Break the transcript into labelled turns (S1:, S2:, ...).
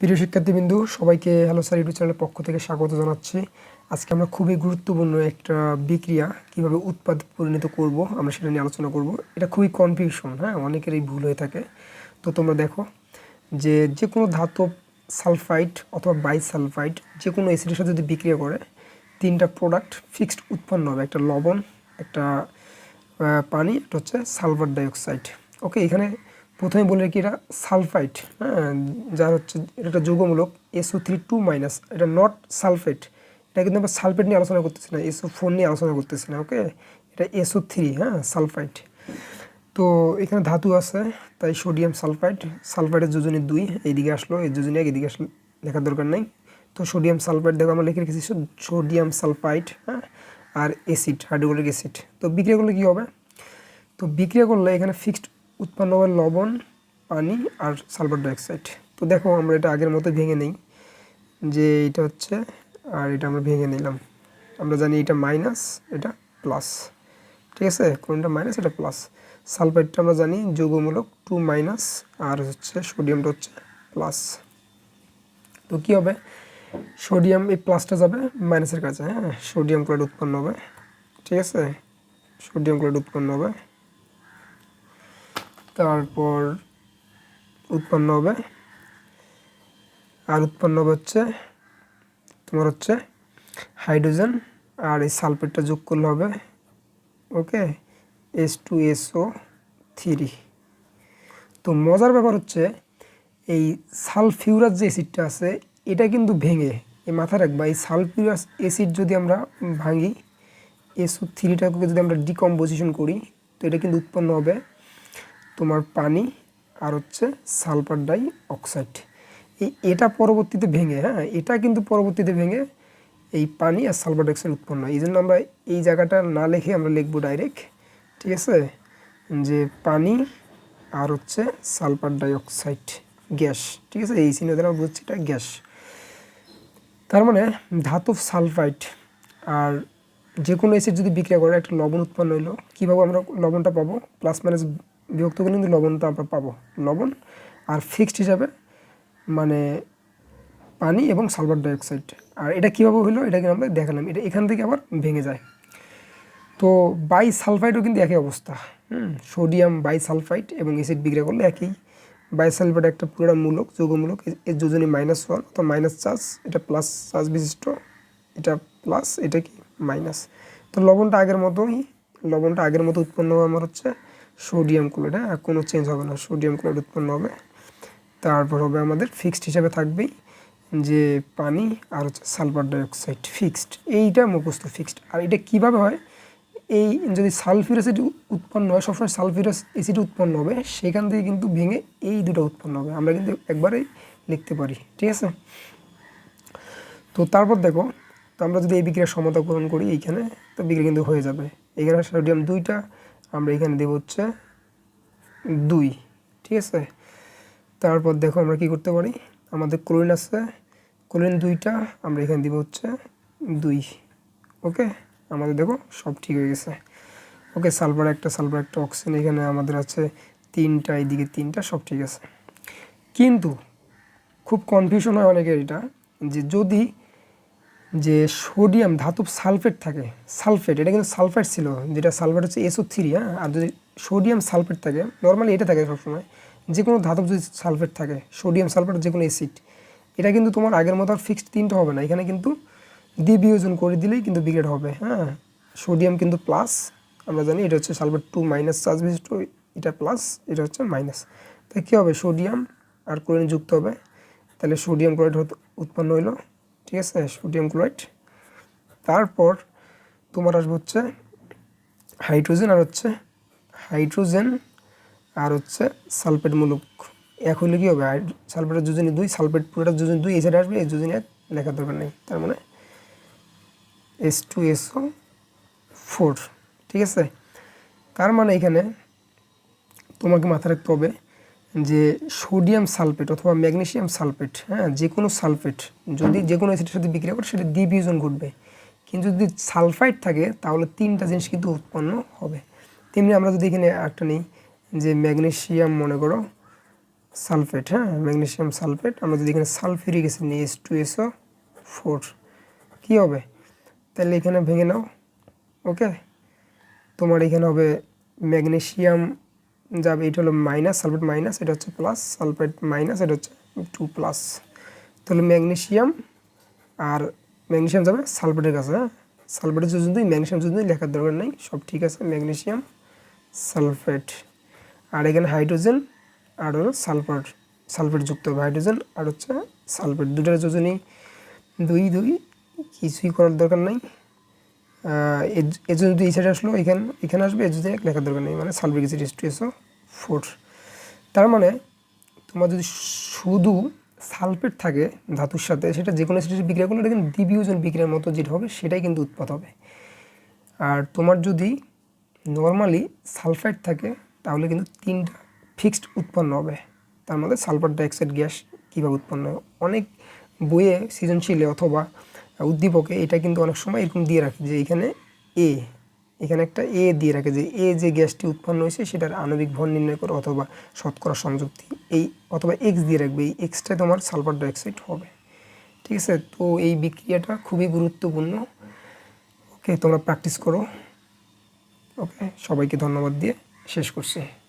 S1: প্রিয় শিক্ষার্থীবৃন্দু, সবাইকে hello sir YouTube চ্যানেলের পক্ষ থেকে স্বাগত জানাচ্ছি। আজকে আমরা খুবই গুরুত্বপূর্ণ একটা বিক্রিয়া, কীভাবে উৎপাদ পরিণত করব, আমরা সেটা নিয়ে আলোচনা করব। এটা খুবই কনফিউশন হ্যাঁ? অনেকেরই ভুল হয়ে থাকে। তো তোমরা দেখো যে যে কোনো ধাতব সালফাইড অথবা বাইসালফাইড যে কোনো এসিডের সাথে যদি বিক্রিয়া করে, তিনটা প্রোডাক্ট ফিক্সড উৎপন্ন হবে। একটা লবণ, একটা পানি, একটা হচ্ছে সালফার ডাইঅক্সাইড ওকে এখানে প্রথমে বলে রাখি এটা সালফাইট হ্যাঁ যা হচ্ছে এটা যৌগমূলক S O three two minus এটা নট সালফেট এটা কিন্তু আমরা সালফেট নিয়ে আলোচনা করতেছি না এসও ফোর নিয়ে আলোচনা করতেছি না ওকে এটা এসও থ্রি হ্যাঁ সালফাইট তো এখানে ধাতু আছে, তাই সোডিয়াম সালফাইড সালফাইডের যোজনী দুই, এইদিকে আসলো, এই যোজনী এক, এদিকে আসলো লেখার দরকার নেই। তো সোডিয়াম সালফাইড দেখো আমরা লিখে রেখেছি সোডিয়াম সালফাইড হ্যাঁ আর অ্যাসিড হাইড্রোক্লোরিক অ্যাসিড তো বিক্রিয়া করলে কী হবে? তো বিক্রিয়া করলে এখানে ফিক্সড উৎপন্ন হবে লবণ, পানি আর সালফার ডাইঅক্সাইড। তো দেখো আমরা এটা আগের মতো ভেঙে নেই। যে এটা হচ্ছে আর এটা আমরা ভেঙে নিলাম। আমরা জানি এটা মাইনাস, এটা প্লাস। ঠিক আছে? কোনটা মাইনাস, এটা প্লাস। সালফাইডটা আমরা জানি যৌগমূলক টু মাইনাস, আর হচ্ছে সোডিয়ামটা হচ্ছে প্লাস। তো কী হবে? সোডিয়াম এই প্লাসটা যাবে মাইনাসের কাছে হ্যাঁ? সোডিয়াম ক্লোরাইড উৎপন্ন হবে। ঠিক আছে? সোডিয়াম ক্লোরাইড উৎপন্ন হবে। তারপর উৎপন্ন হবে। আর উৎপন্ন হবে হচ্ছে, তোমার হচ্ছে হাইড্রোজেন, আর এই সালফেটটা যোগ করলে হবে, okay S two S O three তো মজার ব্যাপার হচ্ছে, এই সালফিউরাস যে অ্যাসিডটা আছে, এটা কিন্তু ভেঙে, এই মাথায় রাখবা, এই সালফিউরাস অ্যাসিড যদি আমরা ভাঙি এসও থ্রিটাকে যদি আমরা ডিকম্পোজিশন করি, তো এটা কিন্তু উৎপন্ন হবে তোমার পানি আর হচ্ছে সালফার ডাই অক্সাইড এই এটা পরবর্তীতে ভেঙে হ্যাঁ এটা কিন্তু পরবর্তীতে ভেঙে এই পানি আর সালফার ডাইঅক্সাইড উৎপন্ন হয়। এই জন্য আমরা এই জায়গাটা না লিখে আমরা লিখব ডাইরেক্ট ঠিক আছে? যে পানি আর হচ্ছে সালফার ডাইঅক্সাইড গ্যাস, ঠিক আছে? এই চিহ্ন দ্বারা বুঝছি, এটা গ্যাস। তার মানে ধাতব সালফাইড আর যে কোনো অ্যাসিড যদি বিক্রিয়া করে, একটা লবণ উৎপন্ন হইল, কীভাবে আমরা লবণটা পাবো? প্লাস মাইনাস বিভক্ত করে কিন্তু লবণটা আমরা পাবো। লবণ আর ফিক্সড হিসাবে মানে পানি এবং সালফার ডাইঅক্সাইড। আর এটা কীভাবে হলো এটাকে আমরা দেখালাম। এটা এখান থেকে আবার ভেঙে যায়। তো বাই সালফাইডও কিন্তু একই অবস্থা। হুম সোডিয়াম বাই সালফাইড এবং অ্যাসিড বিক্রিয়া করলে একই। বাই সালফাইড একটা পুরোটা মূলক, যৌগমূলক এর যোজনী মাইনাস ওয়ান অথবা মাইনাস চার্জ এটা প্লাস চার্জ বিশিষ্ট, এটা প্লাস এটা কি? মাইনাস তো লবণটা আগের মতোই, লবণটা আগের মতো উৎপন্ন হবে আমার হচ্ছে সোডিয়াম ক্লোরাইড হ্যাঁ? কোনো চেঞ্জ হবে না, সোডিয়াম ক্লোরাইড উৎপন্ন হবে। তারপর হবে আমাদের ফিক্সড হিসাবে থাকবেই, যে পানি আর হচ্ছে সালফার ডাইঅক্সাইড ফিক্সড এইটা মুখস্থ ফিক্সড আর এটা কীভাবে হয়? এই যদি সালফিউরাস অ্যাসিড উৎপন্ন হয়, সবসময় সালফিউরাস অ্যাসিড উৎপন্ন হবে, সেখান থেকে কিন্তু ভেঙে এই দুটো উৎপন্ন হবে। আমরা কিন্তু একবারেই লিখতে পারি, ঠিক আছে? তো তারপর দেখো, তো আমরা যদি এই বিক্রিয়ার সমতা পূরণ করি এইখানে, তো বিক্রিয়া কিন্তু হয়ে যাবে। এখানে সোডিয়াম দুইটা এখানে দেবো হচ্ছে দুই, ঠিক আছে? তারপর দেখো আমরা কি করতে পারি? আমাদের ক্লোরিন আছে। ক্লোরিন দুইটা আমরা এখানে দিব হচ্ছে দুই, ওকে? আমাদের দেখো সব ঠিক হয়ে গেছে। ওকে, সালফার একটা সালফার একটা অক্সিজেন এখানে আমাদের আছে তিনটা এইদিকে তিনটা, সব ঠিক আছে। কিন্তু খুব কনফিউশন হয় অনেকের এটা, যে যদি যে সোডিয়াম ধাতব সালফেট থাকে, সালফেট, এটা কিন্তু সালফেট ছিল, যেটা সালফেট হচ্ছে এসও থ্রি হ্যাঁ? আর যদি সোডিয়াম সালফেট থাকে নর্মালি এটা থাকে সবসময় যে কোনো ধাতব যদি সালফেট থাকে, সোডিয়াম সালফেট যে কোনো অ্যাসিড, এটা কিন্তু তোমার আগের মতো আর ফিক্সড তিনটা হবে না, এখানে কিন্তু দ্বিবিয়োজন করে দিলেই কিন্তু ব্রিগেড হবে হ্যাঁ? সোডিয়াম কিন্তু প্লাস আমরা জানি এটা হচ্ছে সালফেট টু মাইনাস চার্জ বিশিষ্ট এটা প্লাস এটা হচ্ছে মাইনাস তাই কী হবে? সোডিয়াম আর ক্লোরিন যুক্ত হবে, তাহলে সোডিয়াম ক্লোরাইড উৎপন্ন হইল ঠিক আছে সোডিয়াম ক্লোরাইড তারপর তোমার আসবে হচ্ছে হাইড্রোজেন আর হচ্ছে হাইড্রোজেন আর হচ্ছে সালফেট মূলক। এক হলে কী হবে? সালফেটের যোজনী দুই সালফেট পুরোটা যোজনী দুই, এই সাইডে আসবে, এই যোজনী এক লেখার দরকার নেই। তার মানে এস টু এসও ফোর ঠিক আছে? তার মানে এখানে তোমাকে মাথায় রাখতে হবে যে সোডিয়াম সালফেট অথবা ম্যাগনেশিয়াম সালফেট হ্যাঁ যে কোনো সালফেট, যদি যে কোনো অ্যাসিডের সাথে বিক্রিয়া করে সেটা দ্বিবিয়োজন ঘটবে। কিন্তু যদি সালফাইড থাকে, তাহলে তিনটা জিনিস কিন্তু উৎপন্ন হবে। তেমনি আমরা যদি এখানে একটা নিই, যে ম্যাগনেসিয়াম মনে করো সালফেট হ্যাঁ ম্যাগনেসিয়াম সালফেট, আমরা যদি এখানে সালফিউরিক অ্যাসিড নিই S two S O four কী হবে? তাহলে এখানে ভেঙে নাও ওকে তোমার এখানে হবে ম্যাগনেসিয়াম যাবে, এটা হলো মাইনাস সালফেট মাইনাস এটা হচ্ছে প্লাস সালফেট মাইনাস এটা হচ্ছে টু প্লাস তাহলে ম্যাগনেশিয়াম আর ম্যাগনেশিয়াম যাবে সালফেটের কাছে হ্যাঁ? সালফেটের যদি ম্যাগনেসিয়াম যদি লেখার দরকার নেই, সব ঠিক আছে ম্যাগনেসিয়াম সালফেট। আর এখানে হাইড্রোজেন আর হলো সালফার, সালফেট যুক্ত হবে হাইড্রোজেন আর হচ্ছে সালফেট। দুটার যোজনী দুই দুই, কিছুই করার দরকার নাই। জন্য যদি এই সাইডে আসলো, এখানে এখানে আসবে এর যদি লেখার দরকার নেই। মানে sulphuric acid S two S O four তার মানে তোমার যদি শুধু সালফেট থাকে ধাতুর সাথে, সেটা যে কোনো অ্যাসিডের বিক্রিয়া করলে কিন্তু দ্বিবিয়োজন বিক্রিয়ার মতো যেটা হবে, সেটাই কিন্তু উৎপাদ হবে। আর তোমার যদি নর্মালি সালফাইড থাকে, তাহলে কিন্তু তিনটা ফিক্সড উৎপন্ন হবে। তার মধ্যে সালফার ডাইঅক্সাইড গ্যাস কীভাবে উৎপন্ন হয়? অনেক বইয়ে সৃজনশীলে অথবা উদ্দীপকে এটা কিন্তু অনেক সময় এরকম দিয়ে রাখে যে এখানে এ এখানে একটা এ দিয়ে রাখে যে এ যে গ্যাসটি উৎপন্ন হয়েছে সেটার আণবিক ভর নির্ণয় করো অথবা শতকরা সংযুক্তি। এই অথবা এক্স দিয়ে রাখবে, এই এক্সটাই তোমার সালফার ডাইঅক্সাইড হবে। ঠিক আছে? তো এই বিক্রিয়াটা খুবই গুরুত্বপূর্ণ। ওকে, তোমরা প্র্যাকটিস করো। ওকে, সবাইকে ধন্যবাদ দিয়ে শেষ করছি।